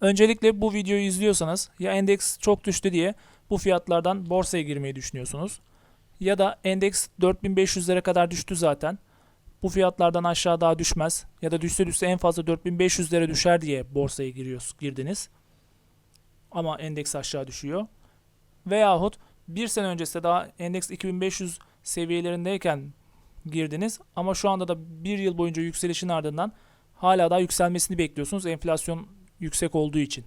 Öncelikle bu videoyu izliyorsanız ya endeks çok düştü diye bu fiyatlardan borsaya girmeyi düşünüyorsunuz. Ya da endeks 4500'lere kadar düştü zaten. Bu fiyatlardan aşağı daha düşmez. Ya da düşse düşse en fazla 4500'lere düşer diye borsaya giriyoruz, girdiniz. Ama endeks aşağı düşüyor. Veyahut bir sene öncesinde daha endeks 2500 seviyelerindeyken girdiniz. Ama şu anda da bir yıl boyunca yükselişin ardından hala daha yükselmesini bekliyorsunuz. Enflasyon yüksek olduğu için.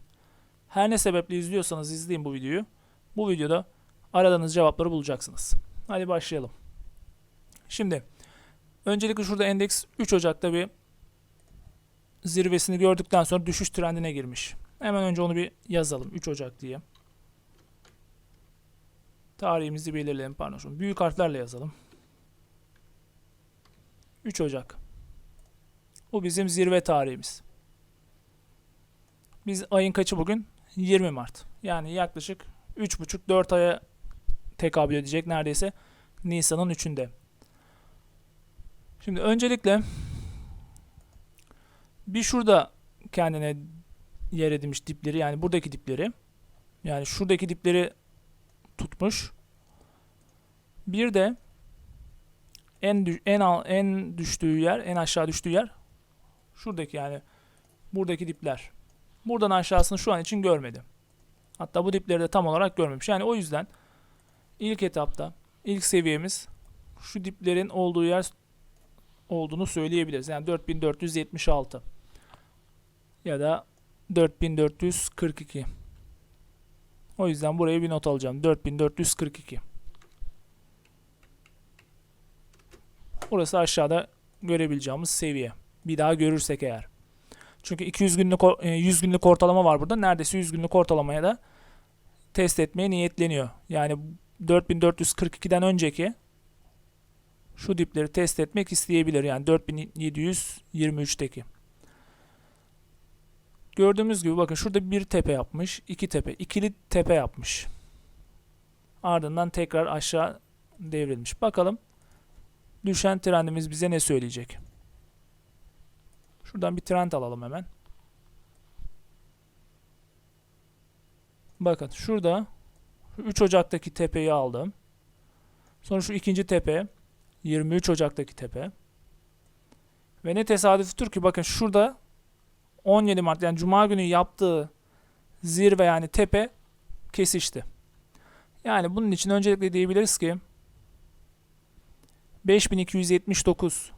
Her ne sebeple izliyorsanız izleyin bu videoyu. Bu videoda aradığınız cevapları bulacaksınız. Hadi başlayalım. Şimdi öncelikle şurada endeks 3 Ocak'ta bir zirvesini gördükten sonra düşüş trendine girmiş. Hemen önce onu bir yazalım 3 Ocak diye. Tarihimizi belirleyelim pardon. Şunu büyük harflerle yazalım. 3 Ocak. Bu bizim zirve tarihimiz. Biz ayın kaçı bugün? 20 Mart. Yani yaklaşık 3,5-4 aya tekabül edecek neredeyse Nisan'ın 3'ünde. Şimdi öncelikle bir şurada kendine yer edinmiş dipleri yani buradaki dipleri yani şuradaki dipleri tutmuş. Bir de en dü- en al- en düştüğü yer, en aşağı düştüğü yer şuradaki yani buradaki dipler. Buradan aşağısını şu an için görmedi. Hatta bu dipleri de tam olarak görmemiş. Yani o yüzden ilk etapta ilk seviyemiz şu diplerin olduğu yer olduğunu söyleyebiliriz. Yani 4476 ya da 4442. O yüzden buraya bir not alacağım. 4442. Burası aşağıda görebileceğimiz seviye. Bir daha görürsek eğer. Çünkü 200 günlük or- e, 100 günlük ortalama var burada. Neredeyse 100 günlük ortalamaya da test etmeye niyetleniyor. Yani 4442'den önceki şu dipleri test etmek isteyebilir. Yani 4723'teki. Gördüğümüz gibi bakın şurada bir tepe yapmış, iki tepe, ikili tepe yapmış. Ardından tekrar aşağı devrilmiş. Bakalım düşen trendimiz bize ne söyleyecek? Şuradan bir trend alalım hemen. Bakın şurada şu 3 Ocak'taki tepeyi aldım. Sonra şu ikinci tepe 23 Ocak'taki tepe. Ve ne tesadüfüdür ki bakın şurada 17 Mart yani Cuma günü yaptığı zirve yani tepe kesişti. Yani bunun için öncelikle diyebiliriz ki 5279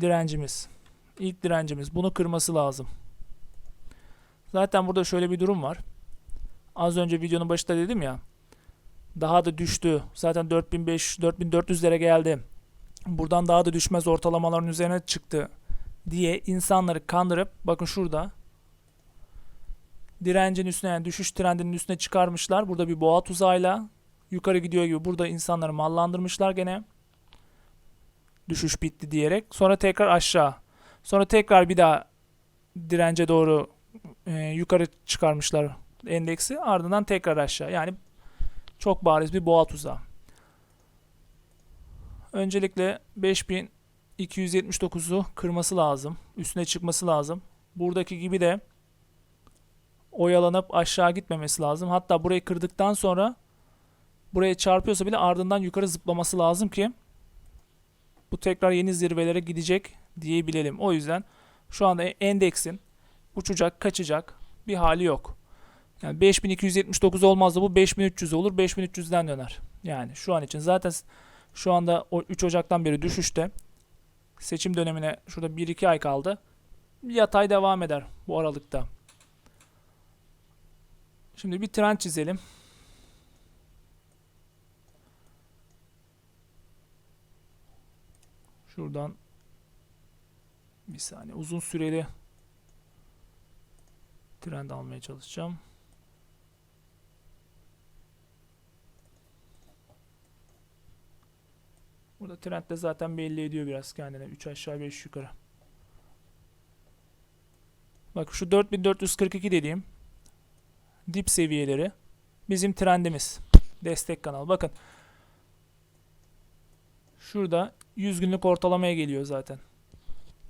direncimiz. İlk direncimiz. Bunu kırması lazım. Zaten burada şöyle bir durum var. Az önce videonun başında dedim ya. Daha da düştü. Zaten 4500 4400'lere geldi. Buradan daha da düşmez ortalamaların üzerine çıktı diye insanları kandırıp bakın şurada direncin üstüne yani düşüş trendinin üstüne çıkarmışlar. Burada bir boğa tuzağıyla yukarı gidiyor gibi burada insanları mallandırmışlar gene. Düşüş bitti diyerek. Sonra tekrar aşağı. Sonra tekrar bir daha dirence doğru e, yukarı çıkarmışlar endeksi. Ardından tekrar aşağı. Yani çok bariz bir boğa tuzağı. Öncelikle 5279'u kırması lazım. Üstüne çıkması lazım. Buradaki gibi de oyalanıp aşağı gitmemesi lazım. Hatta burayı kırdıktan sonra buraya çarpıyorsa bile ardından yukarı zıplaması lazım ki bu tekrar yeni zirvelere gidecek diyebilelim. O yüzden şu anda endeksin uçacak, kaçacak bir hali yok. Yani 5279 olmaz da bu 5300 olur. 5300'den döner. Yani şu an için zaten şu anda o 3 Ocak'tan beri düşüşte. Seçim dönemine şurada 1-2 ay kaldı. Yatay devam eder bu aralıkta. Şimdi bir trend çizelim. Şuradan bir saniye uzun süreli trend almaya çalışacağım. Burada trend de zaten belli ediyor biraz kendine. 3 aşağı 5 yukarı. Bak şu 4442 dediğim dip seviyeleri bizim trendimiz. Destek kanal. Bakın. Şurada 100 günlük ortalamaya geliyor zaten.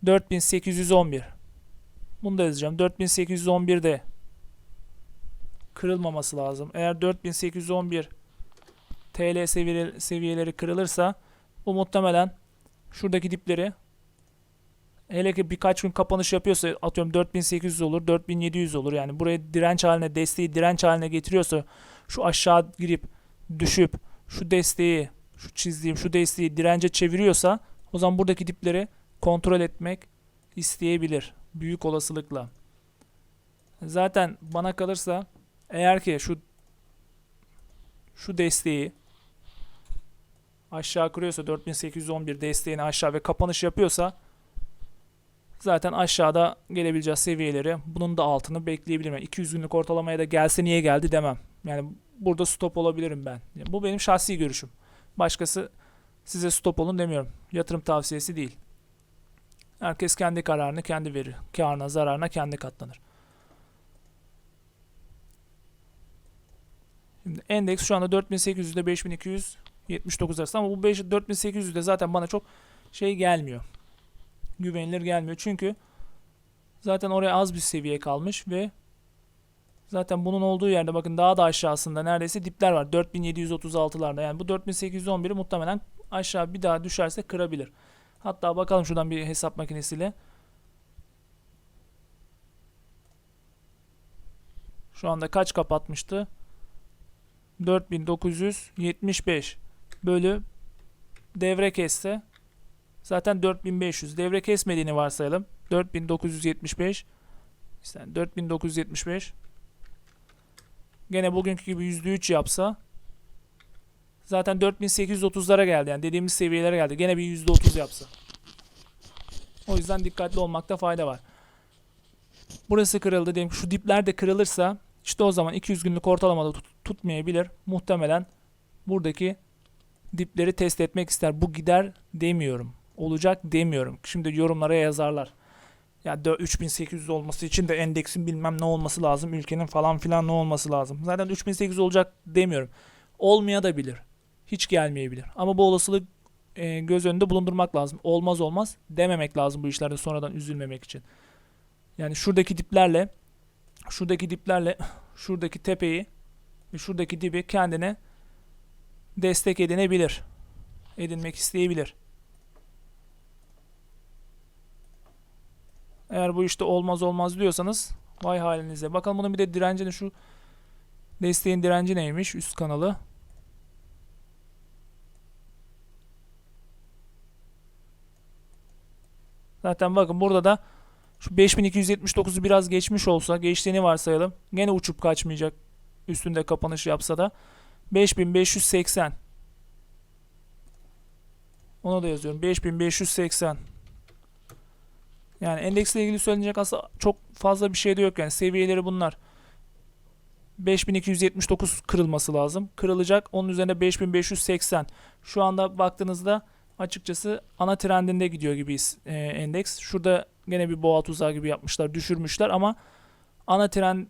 4811. Bunu da yazacağım. 4811'de kırılmaması lazım. Eğer 4811 TL seviye- seviyeleri kırılırsa bu muhtemelen şuradaki dipleri hele ki birkaç gün kapanış yapıyorsa atıyorum 4800 olur 4700 olur yani buraya direnç haline desteği direnç haline getiriyorsa şu aşağı girip düşüp şu desteği şu çizdiğim şu desteği dirence çeviriyorsa o zaman buradaki dipleri kontrol etmek isteyebilir büyük olasılıkla. Zaten bana kalırsa eğer ki şu şu desteği aşağı kırıyorsa 4811 desteğini aşağı ve kapanış yapıyorsa zaten aşağıda gelebileceği seviyeleri bunun da altını bekleyebilirim. Yani 200 günlük ortalamaya da gelse niye geldi demem. Yani burada stop olabilirim ben. Yani bu benim şahsi görüşüm. Başkası size stop olun demiyorum. Yatırım tavsiyesi değil. Herkes kendi kararını kendi verir. Karına zararına kendi katlanır. Şimdi endeks şu anda 4800 ile 5279 arasında ama bu 5 4800 de zaten bana çok şey gelmiyor. Güvenilir gelmiyor. Çünkü zaten oraya az bir seviye kalmış ve zaten bunun olduğu yerde bakın daha da aşağısında neredeyse dipler var. 4736'larda. Yani bu 4811'i muhtemelen aşağı bir daha düşerse kırabilir. Hatta bakalım şuradan bir hesap makinesiyle. Şu anda kaç kapatmıştı? 4975 bölü devre kesse zaten 4500 devre kesmediğini varsayalım 4975 işte 4975 gene bugünkü gibi %3 yapsa zaten 4830'lara geldi yani dediğimiz seviyelere geldi gene bir %30 yapsa o yüzden dikkatli olmakta fayda var burası kırıldı diyelim şu dipler de kırılırsa işte o zaman 200 günlük ortalamada tut- tutmayabilir. Muhtemelen buradaki dipleri test etmek ister. Bu gider demiyorum. Olacak demiyorum. Şimdi yorumlara yazarlar. Ya dö- 3800 olması için de endeksin bilmem ne olması lazım. Ülkenin falan filan ne olması lazım. Zaten 3800 olacak demiyorum. Olmaya da bilir. Hiç gelmeyebilir. Ama bu olasılık e, göz önünde bulundurmak lazım. Olmaz olmaz dememek lazım bu işlerde sonradan üzülmemek için. Yani şuradaki diplerle şuradaki diplerle şuradaki tepeyi ve şuradaki dibi kendine destek edinebilir. Edinmek isteyebilir. Eğer bu işte olmaz olmaz diyorsanız vay halinize. Bakalım bunun bir de direncini şu desteğin direnci neymiş üst kanalı. Zaten bakın burada da şu 5279'u biraz geçmiş olsa, geçtiğini varsayalım. Gene uçup kaçmayacak üstünde kapanış yapsa da 5580 ona da yazıyorum 5580 yani endeksle ilgili söylenecek aslında çok fazla bir şey de yok yani. Seviyeleri bunlar. 5279 kırılması lazım. Kırılacak. Onun üzerine 5580 şu anda baktığınızda açıkçası ana trendinde gidiyor gibi e, endeks. Şurada gene bir boğa tuzağı gibi yapmışlar düşürmüşler ama ana trend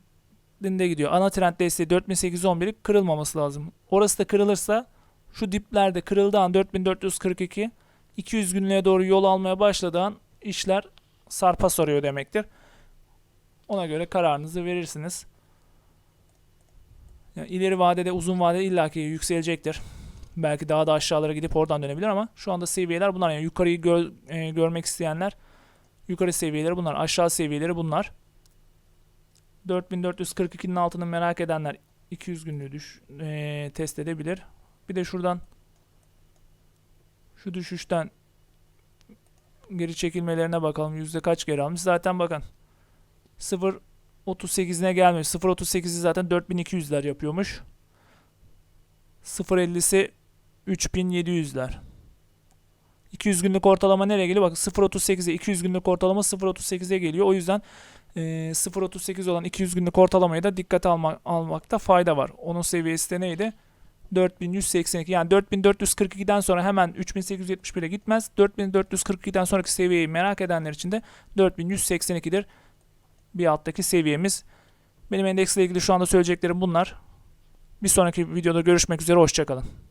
trendinde gidiyor. Ana trend desteği 4811'i kırılmaması lazım. Orası da kırılırsa şu diplerde kırıldığı an 4442 200 günlüğe doğru yol almaya başladığı an işler sarpa sarıyor demektir. Ona göre kararınızı verirsiniz. Yani ileri vadede uzun vadede illaki yükselecektir. Belki daha da aşağılara gidip oradan dönebilir ama şu anda seviyeler bunlar. Yani yukarıyı gör- e, görmek isteyenler yukarı seviyeleri bunlar. Aşağı seviyeleri bunlar. 4442'nin altını merak edenler 200 günlüğü düş eee, test edebilir. Bir de şuradan şu düşüşten geri çekilmelerine bakalım. Yüzde kaç geri almış. Zaten bakın 0.38'ine gelmiş. 0.38'i zaten 4200'ler yapıyormuş. 0.50'si 3700'ler. 200 günlük ortalama nereye geliyor? Bakın 0.38'e 200 günlük ortalama 0.38'e geliyor. O yüzden e, 0.38 olan 200 günlük ortalamayı da dikkate alma, almakta fayda var. Onun seviyesi de neydi? 4182 yani 4442'den sonra hemen 3871'e gitmez. 4442'den sonraki seviyeyi merak edenler için de 4182'dir. Bir alttaki seviyemiz. Benim endeksle ilgili şu anda söyleyeceklerim bunlar. Bir sonraki videoda görüşmek üzere. Hoşçakalın.